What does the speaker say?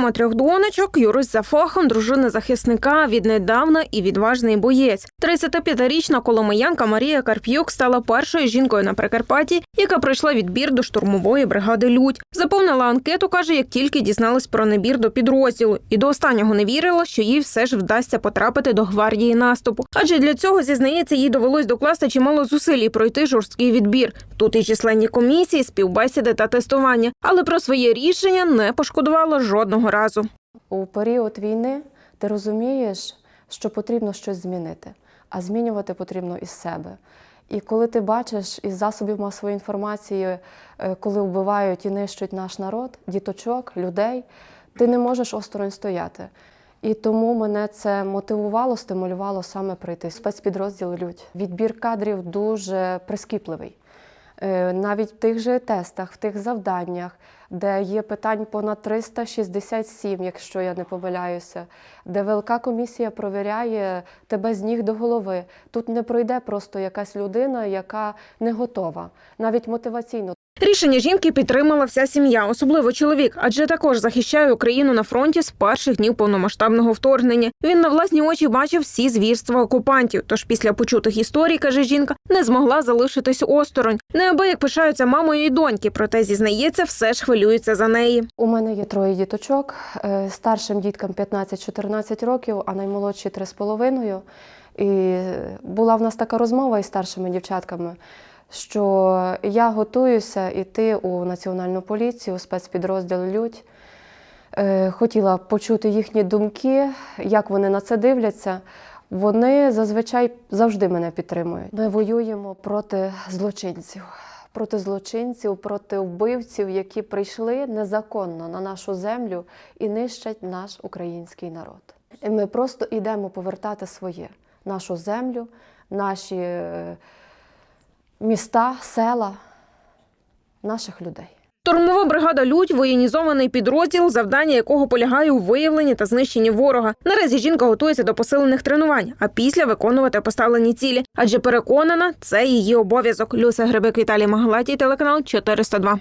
Мама трьох донечок, юрист за фахом, дружина захисника, віднедавна і відважний боєць. 35-річна коломиянка Марія Карп'юк стала першою жінкою на Прикарпатті, яка пройшла відбір до штурмової бригади Людь. Заповнила анкету, каже, як тільки дізналась про набір до підрозділу, і до останнього не вірила, що їй все ж вдасться потрапити до гвардії наступу. Адже для цього зізнається, їй довелось докласти чимало зусиль і пройти жорсткий відбір. Тут і численні комісії, співбесіди та тестування. Але про своє рішення не пошкодувала жодного разу. У період війни ти розумієш, що потрібно щось змінити, а змінювати потрібно із себе. І коли ти бачиш із засобів масової інформації, е, коли вбивають і нищать наш народ, діточок, людей, ти не можеш осторонь стояти. І тому мене це мотивувало, стимулювало саме прийти спецпідрозділ Людь. Відбір кадрів дуже прискіпливий. Е, Навіть в тих же тестах, в тих завданнях, де є питань понад 367, якщо я не помиляюся, де ВЛК комісія провіряє тебе з ніг до голови. Тут не пройде просто якась людина, яка не готова, навіть мотиваційно. Рішення жінки підтримала вся сім'я, особливо чоловік, адже також захищає Україну на фронті з перших днів повномасштабного вторгнення. Він на власні очі бачив всі звірства окупантів. Тож після почутих історій, каже жінка, не змогла залишитись осторонь. Неабияк пишаються мамою і доньки, проте зізнається, все ж хвилюється за неї. У мене є троє діточок, е, старшим діткам 15-14 років, а наймолодші 3,5. І була в нас така розмова із старшими дівчатками, що я готуюся йти у Національну поліцію, у спецпідрозділ Людь. Е, Хотіла почути їхні думки, як вони на це дивляться. Вони зазвичай завжди мене підтримують. Ми воюємо проти злочинців, проти злочинців, проти вбивців, які прийшли незаконно на нашу землю і нищать наш український народ. Ми просто йдемо повертати своє, нашу землю, наші е, міста, села, наших людей. Штурмова бригада Людь воєнізований підрозділ, завдання якого полягає у виявленні та знищенні ворога. Наразі жінка готується до посилених тренувань, а після виконувати поставлені цілі. Адже переконана, це її обов'язок. Люся Грибик Віталій Магалатій, телеканал 402.